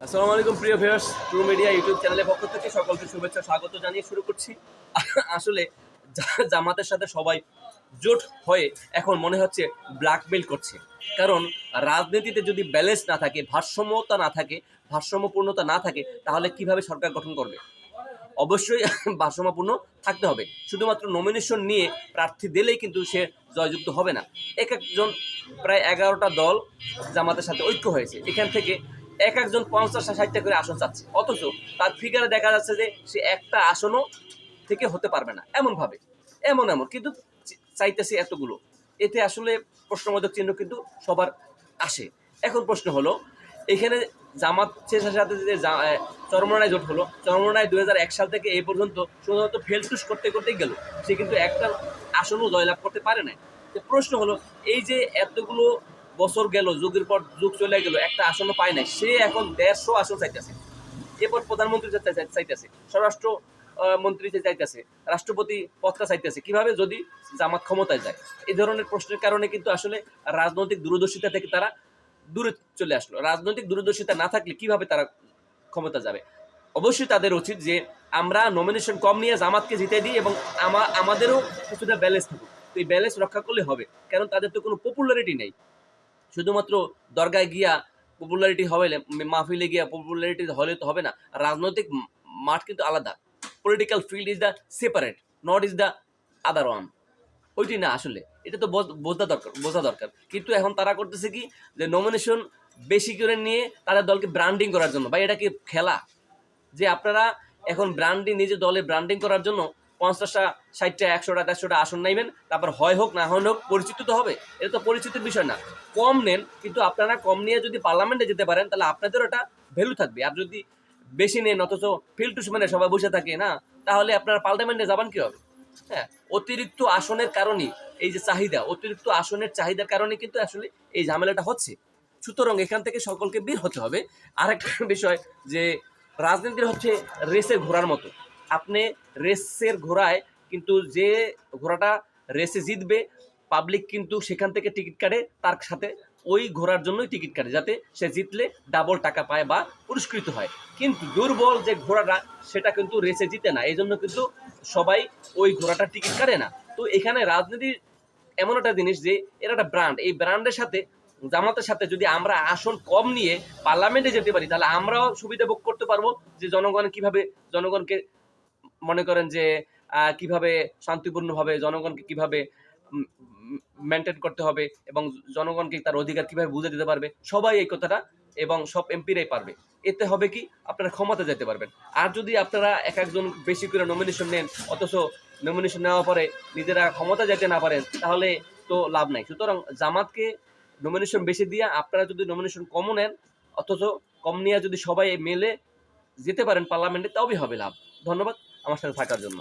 আসসালামু আলাইকুম, প্রিয় ভিউয়ার্স ট্রু মিডিয়া ইউটিউব চ্যানেলের পক্ষ থেকে সকলকে শুভেচ্ছা, স্বাগত জানিয়ে শুরু করছি। আসলে জামাতের সাথে সবাই জোট হয়ে এখন মনে হচ্ছে ব্ল্যাকমেল করছে। কারণ রাজনীতিতে যদি ব্যালেন্স না থাকে, ভারসাম্যতা না থাকে, ভারসাম্যপূর্ণতা না থাকে, তাহলে কীভাবে সরকার গঠন করবে? অবশ্যই ভারসাম্যপূর্ণ থাকতে হবে। শুধুমাত্র নমিনেশন নিয়ে প্রার্থী দিলেই কিন্তু সে জয়যুক্ত হবে না। এক একজন, প্রায় এগারোটা দল জামাতের সাথে ঐক্য হয়েছে। এখান থেকে এক একজন পঞ্চাশ ষাটটা করে আসন চাচ্ছে। অথচ তার ফিগারে দেখা যাচ্ছে যে সে একটা আসনও থেকে হতে পারবে না। এমনভাবে, এমন এমন। কিন্তু চাইতেছে এতগুলো। এতে আসলে প্রশ্নবোধক চিহ্ন কিন্তু সবার আসে। এখন প্রশ্ন হলো, এখানে জামাত শেষের সাথে যে চরমনায় জোট হলো, চরমনায় দুই এক সাল থেকে এই পর্যন্ত শুধুমাত্র ফেলটুস করতে করতেই গেল। সে কিন্তু একটা আসনও জয়লাভ করতে পারে না প্রশ্ন হলো, এই যে এতগুলো বছর গেল, যুগের পর যুগ চলে গেল, একটা আসনও পায় নাই। সে এখন দেড়শো আসন চাইতেছে। এরপর প্রধানমন্ত্রী চাই- চাই- চাইতেছে, স্বরাষ্ট্র মন্ত্রী চাইতেছে, রাষ্ট্রপতি পদটা চাইতেছে, কীভাবে যদি জামাত ক্ষমতায় যায়? এই ধরনের প্রশ্নের কারণে কিন্তু আসলে রাজনৈতিক দূরদর্শিতা থেকে তারা দূরে চলে আসলো। রাজনৈতিক দূরদর্শিতা না থাকলে কীভাবে তারা ক্ষমতা যাবে? অবশ্যই তাদের উচিত যে আমরা নমিনেশন কম নিয়ে জামাতকে জিতে দিই এবং আমাদেরও কিছুটা ব্যালেন্স থাকুক। তো এই ব্যালেন্স রক্ষা করলে হবে। কারণ তাদের তো কোনো পপুলারিটি নেই। শুধুমাত্র দরগায় গিয়া পপুলারিটি হবে মাহফিলে গিয়া পপুলারিটি হলে তো হবে না। রাজনৈতিক মাঠ কিন্তু আলাদা। Political field is the separate not is the other one ওইটি না আসলে, এটা তো বোঝা দরকার বোঝা দরকার। কিন্তু এখন তারা করতেছে কি, যে নমিনেশন বেশি করে নিয়ে তারা দলকে ব্র্যান্ডিং করার জন্য। বা এটা কি খেলা? যে আপনারা এখন ব্র্যান্ডিং নিজের দলে ব্র্যান্ডিং করার জন্য পঞ্চাশটা, ষাটটা, একশোটা, দেড়শোটা আসন নাইবেন, তারপর হয় হোক, না হয় হোক, পরিচিত তো হবে। এটা তো পরিচিতির বিষয় না। কম নেন, কিন্তু আপনারা কম নিয়ে যদি পার্লামেন্টে যেতে পারেন, তাহলে আপনাদের ওটা ভ্যালু থাকবে। আর যদি বেশি নেন, অথচ ফিল্ড টু মানে সবাই বসে থাকে, না? তাহলে আপনারা পার্লামেন্টে যাবেন কি হবে হ্যাঁ অতিরিক্ত আসনের কারণে এই যে চাহিদা, অতিরিক্ত আসনের চাহিদার কারণে কিন্তু আসলে এই ঝামেলাটা হচ্ছে। সুতরাং এখান থেকে সকলকে বের হতে হবে। আরেকটা বিষয় যে, রাজনীতির হচ্ছে রেসের ঘোরার মতো। আপনি রেসের ঘোড়ায় কিন্তু যে ঘোড়াটা রেসে জিতবে পাবলিক কিন্তু সেখান থেকে টিকিট কাটে, তার সাথে ওই ঘোড়ার জন্যই টিকিট কাটে, যাতে সে জিতলে ডাবল টাকা পায় বা পুরস্কৃত হয়। কিন্তু দুর্বল যে ঘোড়াটা, সেটা কিন্তু রেসে জিতে না। এই জন্য কিন্তু সবাই ওই ঘোড়াটা টিকিট কাটে না। তো এখানে রাজনীতি এমন একটা জিনিস যে, এর একটা ব্র্যান্ড এই ব্র্যান্ডের সাথে, জামাতের সাথে যদি আমরা আসন কম নিয়ে পার্লামেন্টে যেতে পারি, তাহলে আমরাও সুবিধা ভোগ করতে পারব যে জনগণ কীভাবে জনগণকে মনে করেন যে কীভাবে শান্তিপূর্ণভাবে জনগণকে কীভাবে মেনটেন করতে হবে এবং জনগণকে তার অধিকার কীভাবে বুঝে দিতে পারবে, সবাই এই কথাটা এবং সব এমপিরাই পারবে। এতে হবে কি? আপনারা ক্ষমতা যেতে পারবেন। আর যদি আপনারা এক একজন বেশি করে নমিনেশন নেন, অথচ নমিনেশন নেওয়ার পরে নিজেরা ক্ষমতা যেতে না পারেন, তাহলে তো লাভ নাই। সুতরাং জামাতকে নমিনেশন বেশি দিয়ে আপনারা যদি নমিনেশন কমও নেন, অথচ কম নিয়ে যদি সবাই মেলে যেতে পারেন পার্লামেন্টে, তবেই হবে লাভ। ধন্যবাদ। আমার সাথে থাকার জন্য।